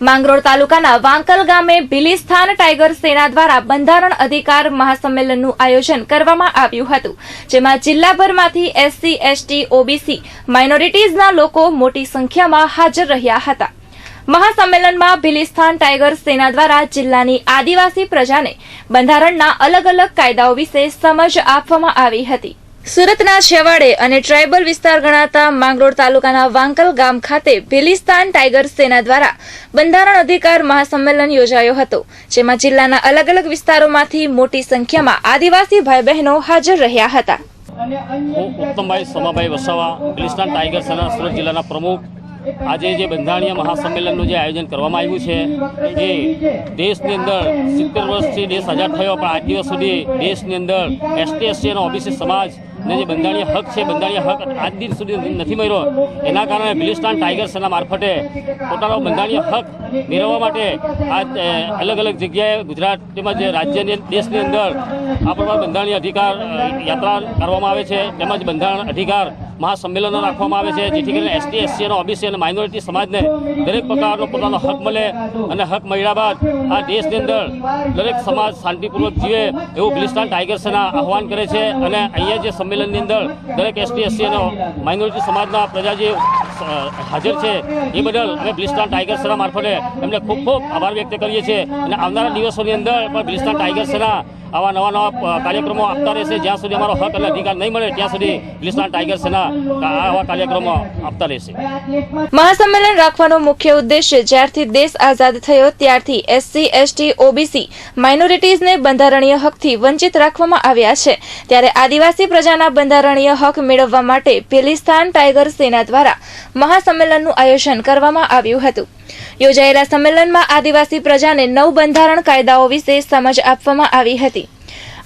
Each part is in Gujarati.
માંગરોળ તાલુકાના વાંકલ ગામે ભીલીસ્થાન ટાઈગર સેના દ્વારા બંધારણ અધિકાર મહાસંમેલનનું આયોજન કરવામાં આવ્યું હતું, જેમાં જિલ્લાભરમાંથી એસસી, એસટી, ઓબીસી માઇનોરિટીઝના લોકો મોટી સંખ્યામાં હાજર રહ્યા હતા. મહાસંમેલનમાં ભીલીસ્થાન ટાઈગર સેના દ્વારા જિલ્લાની આદિવાસી પ્રજાને બંધારણના અલગ અલગ કાયદાઓ વિશે સમજ આપવામાં આવી હતી. સુરતના છેવાડે અને ટ્રાયબલ વિસ્તાર ગણાતા માંગરોળ તાલુકાના વાંકલ ગામ ખાતે ભેલિસ્તાન ટાઈગર સેના દ્વારા બંધારણ અધિકાર મહાસંમેલન યોજાયો હતો, જેમાં જિલ્લાના અલગ અલગ વિસ્તારોમાંથી મોટી સંખ્યામાં આદિવાસી ભાઈ બહેનો હાજર રહ્યા હતા. હું ઉત્તમભાઈ સમાભાઈ વસાવા બલિસ્ટાન ટાઈગર સેના સુરત જિલ્લાના પ્રમુખ. આજે જે બંધારણીય મહાસંમેલનનું જે આયોજન કરવામાં આવ્યું છે, એ દેશની અંદર સિત્તેર વર્ષથી દેશ આઝાદ થયો, પણ આજ દિવસ સુધી દેશની અંદર એસટી એસટી અને ઓબીસી સમાજ ને જે બંધારણીય હક છે, બંધારણીય હક આજ દિન સુધી નથી મળ્યો. એના કારણે બિલિસ્તાન ટાઈગર સેના મારફતે પોતાનો બંધારણીય હક મેળવવા માટે આજ અલગ અલગ જગ્યાએ ગુજરાત તેમજ રાજ્યની દેશની અંદર આ પ્રમાણે બંધારણીય અધિકાર યાત્રા કરવામાં આવે છે. તેમજ બંધારણ અધિકાર મહાસંમેલનો રાખવામાં આવે છે, જેથી કરીને એસટી, એસસી અને ઓબીસી અને માઇનોરિટી સમાજને દરેક પ્રકારનો પોતાનો હક મળે અને હક મળ્યા બાદ આ દેશની અંદર દરેક સમાજ શાંતિપૂર્વક જીવે એવું બિલિસ્તાન ટાઈગર સેના આહવાન કરે છે. અને અહીંયા જે સંમેલનની અંદર દરેક એસટી એસસી અને માઇનોરિટી સમાજના પ્રજા જે હાજર છે, એ બદલ અમે બ્લિસ્ટાન ટાઈગર સેના મારફતે એમને ખૂબ ખૂબ આભાર વ્યક્ત કરીએ છીએ. અને આવનારા દિવસોની અંદર પણ બ્લિસ્ટાન ટાઈગર સેના આવા નવા નવા કાર્યક્રમો આપતા રહેશે. જ્યાં સુધી અમારો હક અને અધિકાર નહીં મળે, ત્યાં સુધી હિન્દુસ્તાન ટાઈગર આવા કાર્યક્રમો આપતા રહેશે. મહાસંમેલન રાખવાનો મુખ્ય ઉદ્દેશ્ય જ્યારથી દેશ આઝાદ થયો, ત્યારથી એસસી, એસટી, ઓબીસી માઇનોરિટીઝને બંધારણીય હકથી વંચિત રાખવામાં આવ્યા છે. ત્યારે આદિવાસી પ્રજાના બંધારણીય હક મેળવવા માટે પેલિસ્તાન ટાઈગર સેના દ્વારા મહાસંમેલનનું આયોજન કરવામાં આવ્યું હતું. યોજાયેલા સંમેલનમાં આદિવાસી પ્રજાને નવ બંધારણ કાયદાઓ વિશે સમજ આપવામાં આવી હતી.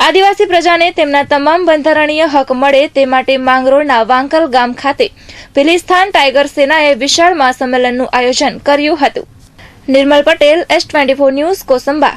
આદિવાસી પ્રજાને તેમના તમામ બંધારણીય હક મળે તે માટે માંગરોળના વાંકલ ગામ ખાતે ભીલીસ્થાન ટાઈગર સેનાએ વિશાળ મહાસંમેલનનું આયોજન કર્યું હતું. Nirmal Patel S twenty news, Kosamba.